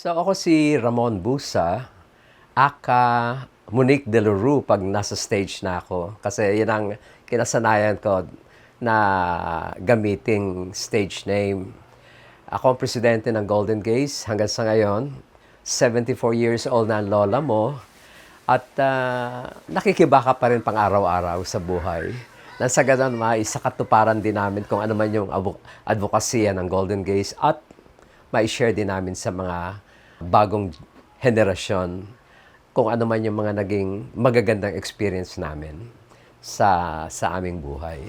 So ako si Ramon Busa, aka Monique De La Rue pag nasa stage na ako. Kasi yun ang kinasanayan ko na gamiting stage name. Ako ang presidente ng Golden Gaze hanggang sa ngayon. 74 years old na ang lola mo. At ah, nakikibaka pa rin pang araw-araw sa buhay. Nang sa ganun, maisakatuparan din namin kung ano man yung advo- advokasya ng Golden Gaze at ma-share din namin sa mga bagong henerasyon kung ano man yung mga naging magagandang experience namin sa sa aming buhay.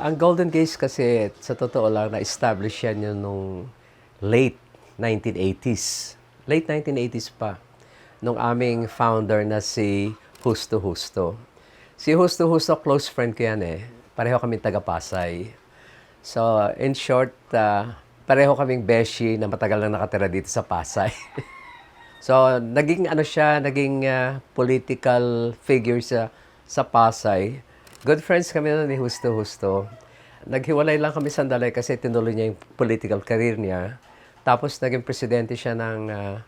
Ang Golden Gates kasi, sa totoo lang, na-establish yan yun nung late 1980s. Late 1980s pa. Nung aming founder na si Husto Husto. Si Husto Husto, close friend ko yan eh. Pareho kami taga-Pasay. So, in short, ah, pareho kaming beshi na matagal na nakatira dito sa Pasay. so, naging ano siya, naging ah, political figure sa, sa Pasay. Good friends kami noon ni Husto Husto. Naghiwalay lang kami sandali kasi tinuloy niya yung political career niya. Tapos naging presidente siya ng, ah,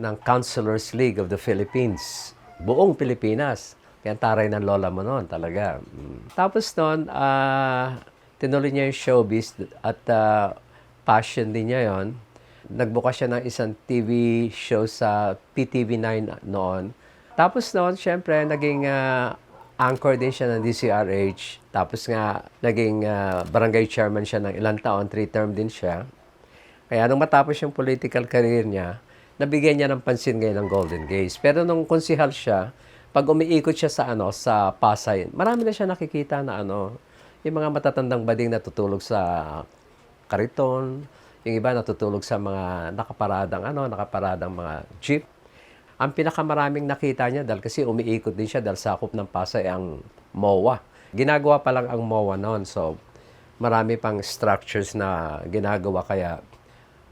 ng Councilors League of the Philippines. Buong Pilipinas. Kaya taray ng lola mo noon talaga. Mm. Tapos noon, ah, tinuloy niya yung showbiz at ah, passion din niya yon. Nagbuka siya ng isang TV show sa PTV9 noon. Tapos noon, syempre, naging ah, anchor din siya ng DCRH. Tapos nga, naging ah, barangay chairman siya ng ilang taon, three term din siya. Kaya nung matapos yung political career niya, nabigyan niya ng pansin ngayon ng Golden Gaze. Pero nung konsihal siya, pag umiikot siya sa ano sa Pasay, marami na siya nakikita na ano, yung mga matatandang bading natutulog sa kariton, yung iba natutulog sa mga nakaparadang ano, nakaparadang mga jeep. Ang pinakamaraming nakita niya dahil kasi umiikot din siya dahil sakop ng Pasay ang MOA. Ginagawa pa lang ang MOA noon. So, marami pang structures na ginagawa kaya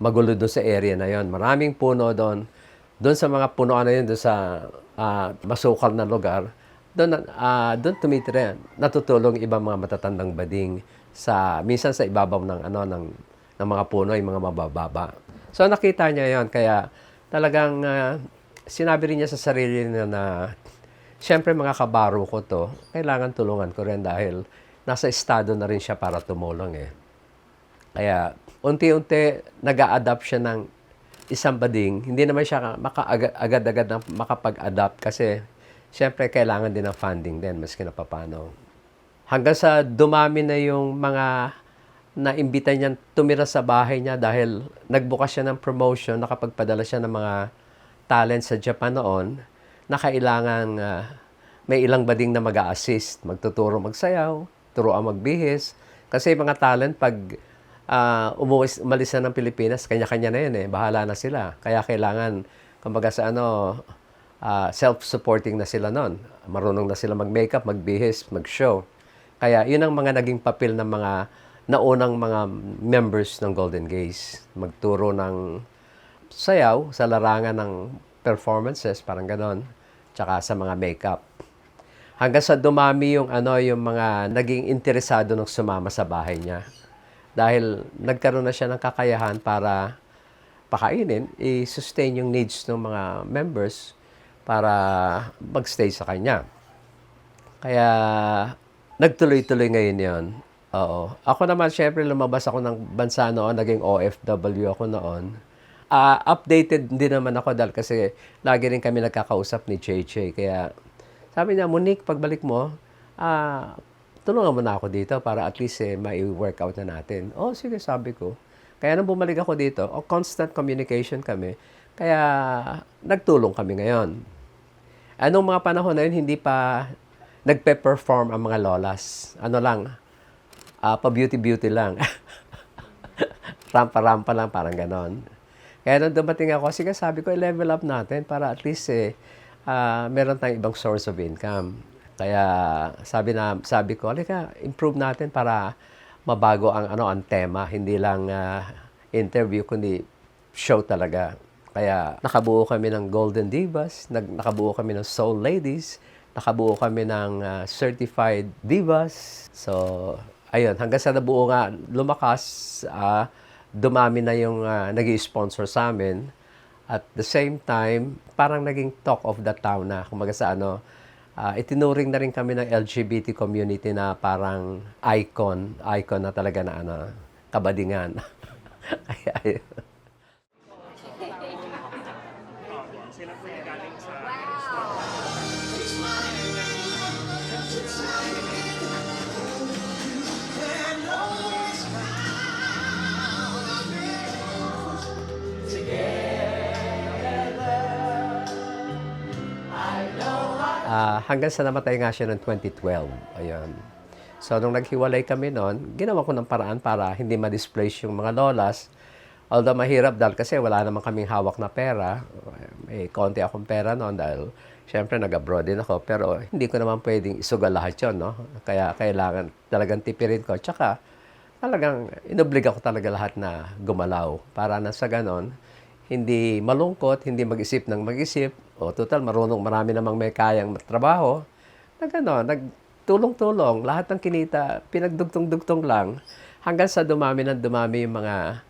magulo doon sa area na yon. Maraming puno doon. Doon sa mga punuan na yun, doon sa ah, masukal na lugar, doon, ah, doon tumitira yan. Natutulong ibang mga matatandang bading sa, minsan sa ibabaw ng, ano, ng, ng mga puno, yung mga mabababa. So nakita niya yon kaya talagang ah, sinabi rin niya sa sarili niya na Siyempre mga kabaro ko to, kailangan tulungan ko rin dahil nasa estado na rin siya para tumulong eh. Kaya unti-unti nag adapt siya ng isang bading. Hindi naman siya maka agad-agad na makapag-adapt kasi siyempre kailangan din ng funding din maski na papano. Hanggang sa dumami na yung mga naimbita niyan tumira sa bahay niya dahil nagbukas siya ng promotion, nakapagpadala siya ng mga talent sa Japan noon na kailangan ah, may ilang bading na mag assist magtuturo magsayaw, turuan magbihis. Kasi mga talent, pag uh, umuwi, umalis na ng Pilipinas, kanya-kanya na yun eh. Bahala na sila. Kaya kailangan, kumbaga sa ano, ah, self-supporting na sila nun. Marunong na sila mag-makeup, magbihis, mag-show. Kaya yun ang mga naging papel ng mga naunang mga members ng Golden Gaze. Magturo ng sayaw sa larangan ng performances, parang ganon, tsaka sa mga makeup. Hanggang sa dumami yung ano yung mga naging interesado nung sumama sa bahay niya. Dahil nagkaroon na siya ng kakayahan para pakainin, i-sustain yung needs ng mga members para magstay sa kanya. Kaya nagtuloy-tuloy ngayon yon. Oo. Ako naman, syempre, lumabas ako ng bansa noon, naging OFW ako noon. Ah, updated din naman ako dahil kasi lagi rin kami nagkakausap ni JJ. Kaya sabi niya, Monique, pagbalik mo, ah, tulungan mo na ako dito para at least eh, mai-workout na natin. Oh, sige, sabi ko. Kaya nung bumalik ako dito, oh, constant communication kami. Kaya nagtulong kami ngayon. Anong mga panahon na yun, hindi pa nagpe-perform ang mga lolas. Ano lang, ah, pa-beauty-beauty lang. Rampa-rampa lang, parang ganon. Kaya nung dumating ako, sige sabi ko, level up natin para at least eh, ah, meron tayong ibang source of income. Kaya sabi na sabi ko, halika, improve natin para mabago ang ano ang tema, hindi lang ah, interview kundi show talaga. Kaya nakabuo kami ng Golden Divas, nag, nakabuo kami ng Soul Ladies, nakabuo kami ng ah, Certified Divas. So, ayun, hanggang sa nabuo nga, lumakas, ah, dumami na yung uh, nag sponsor sa amin. At the same time, parang naging talk of the town na, kumaga sa ano, ah, itinuring na rin kami ng LGBT community na parang icon, icon na talaga na ano, kabadingan. ay, ay. Ah, hanggang sa namatay nga siya noong 2012. Ayun. So, nung naghiwalay kami noon, ginawa ko ng paraan para hindi ma-displace yung mga lolas. Although mahirap dahil kasi wala naman kaming hawak na pera. May konti akong pera noon dahil syempre nag-abroad din ako. Pero hindi ko naman pwedeng isugal lahat yun, no? Kaya kailangan talagang tipirin ko. Tsaka talagang inobliga ko talaga lahat na gumalaw. Para na sa ganon, hindi malungkot, hindi mag-isip ng mag-isip. O total, marunong marami namang may kayang trabaho. Na gano'n, nagtulong-tulong. Lahat ng kinita, pinagdugtong-dugtong lang. Hanggang sa dumami ng dumami yung mga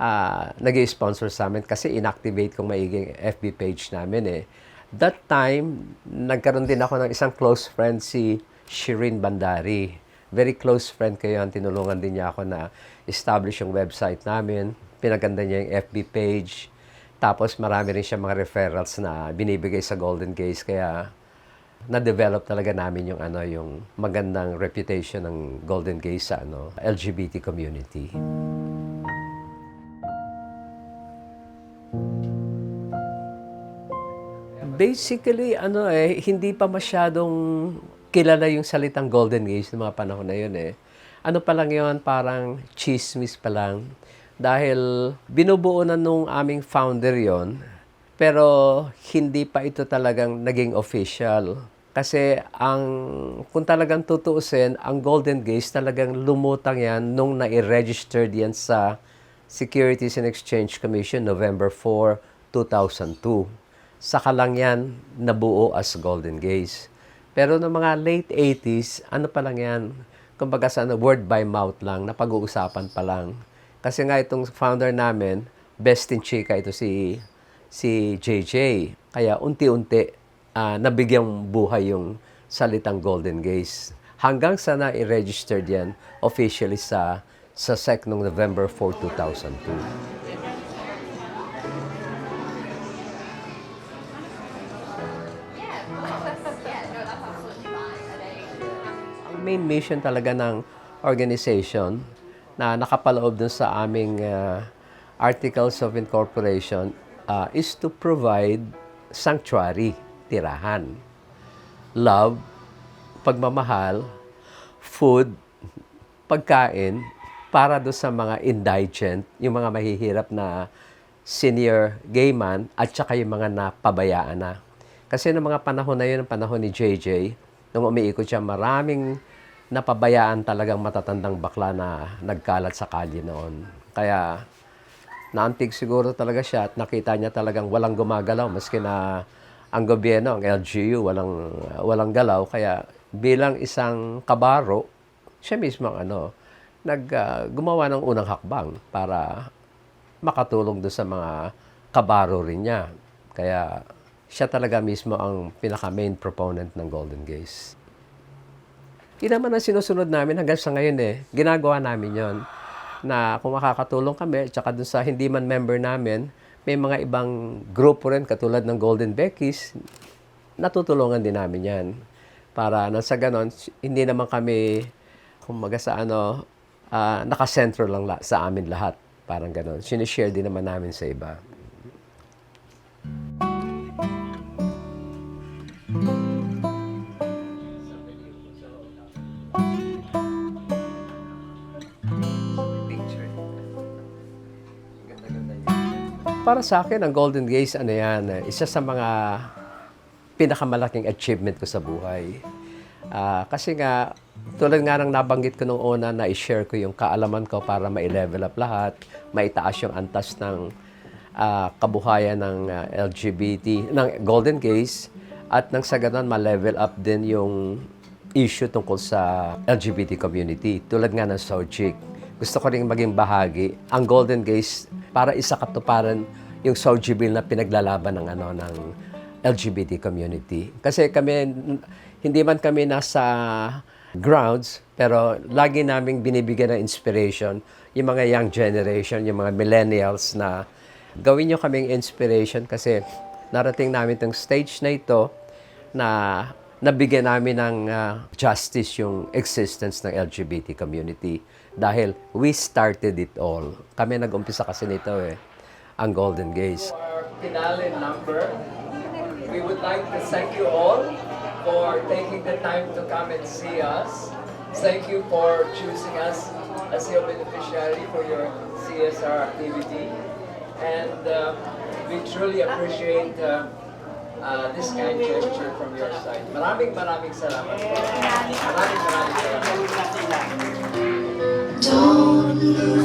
uh, nag sponsor sa amin kasi inactivate kong maiging FB page namin eh. That time, nagkaroon din ako ng isang close friend, si Shirin Bandari. Very close friend ko yun. Tinulungan din niya ako na establish yung website namin. Pinaganda niya yung FB page. Tapos marami rin siya mga referrals na binibigay sa Golden Gaze. Kaya na-develop talaga namin yung ano yung magandang reputation ng Golden Gaze sa ano LGBT community. Basically, ano eh, hindi pa masyadong kilala yung salitang Golden Age ng mga panahon na yun eh. Ano pa lang yun, parang chismis pa lang. Dahil binubuo na nung aming founder yon pero hindi pa ito talagang naging official. Kasi ang, kung talagang tutuusin, ang Golden Gates talagang lumutang yan nung na-registered yan sa Securities and Exchange Commission November 4, 2002 saka lang yan nabuo as Golden Gaze. Pero noong mga late 80s, ano pa lang yan, kumbaga sa ano, word by mouth lang, napag-uusapan pa lang. Kasi nga itong founder namin, best in chika ito si si JJ. Kaya unti-unti ah, nabigyang buhay yung salitang Golden Gaze. Hanggang sa na-registered yan officially sa sa SEC noong November 4, 2002. ang main mission talaga ng organization na nakapaloob dun sa aming uh, Articles of Incorporation uh, is to provide sanctuary, tirahan, love, pagmamahal, food, pagkain para do sa mga indigent, yung mga mahihirap na senior gay man at saka yung mga napabayaan na. Kasi noong mga panahon na yun, ang panahon ni JJ, nung umiikot siya, maraming napabayaan talagang matatandang bakla na nagkalat sa kalye noon. Kaya naantig siguro talaga siya at nakita niya talagang walang gumagalaw maski na ang gobyerno, ang LGU, walang, walang galaw. Kaya bilang isang kabaro, siya mismo ano, nag, ah, gumawa ng unang hakbang para makatulong doon sa mga kabaro rin niya. Kaya siya talaga mismo ang pinaka-main proponent ng Golden Gaze. Yun naman ang sinusunod namin hanggang sa ngayon eh. Ginagawa namin yon na kung makakatulong kami, tsaka dun sa hindi man member namin, may mga ibang grupo rin katulad ng Golden Beckies, natutulungan din namin yan. Para nang sa ganon, hindi naman kami kumbaga sa ano, ah, nakasentro lang la- sa amin lahat. Parang ganun. Sinishare din naman namin sa iba. Para sa akin, ang Golden Gaze, ano yan, eh, isa sa mga pinakamalaking achievement ko sa buhay. Ah, kasi nga, tulad nga ng nabanggit ko nung una na i-share ko yung kaalaman ko para ma-level up lahat, maitaas yung antas ng ah, kabuhayan ng ah, LGBT, ng Golden Gaze, at nang sa ganun, ma-level up din yung issue tungkol sa LGBT community. Tulad nga ng Sochik. Gusto ko rin maging bahagi ang Golden Gaze para isa katuparan yung Soji Bill na pinaglalaban ng ano ng LGBT community. Kasi kami hindi man kami nasa grounds pero lagi naming binibigyan ng inspiration yung mga young generation, yung mga millennials na gawin nyo kaming inspiration kasi narating namin tong stage na ito na nabigyan namin ng ah, justice yung existence ng LGBT community dahil we started it all. Kami nag-umpisa kasi nito eh, ang Golden Gaze. Our finale number, we would like to thank you all for taking the time to come and see us. Thank you for choosing us as your beneficiary for your CSR activity. And uh, we truly appreciate uh, uh, this kind gesture from your side. Maraming maraming salamat. po. Maraming maraming salamat. Thank you.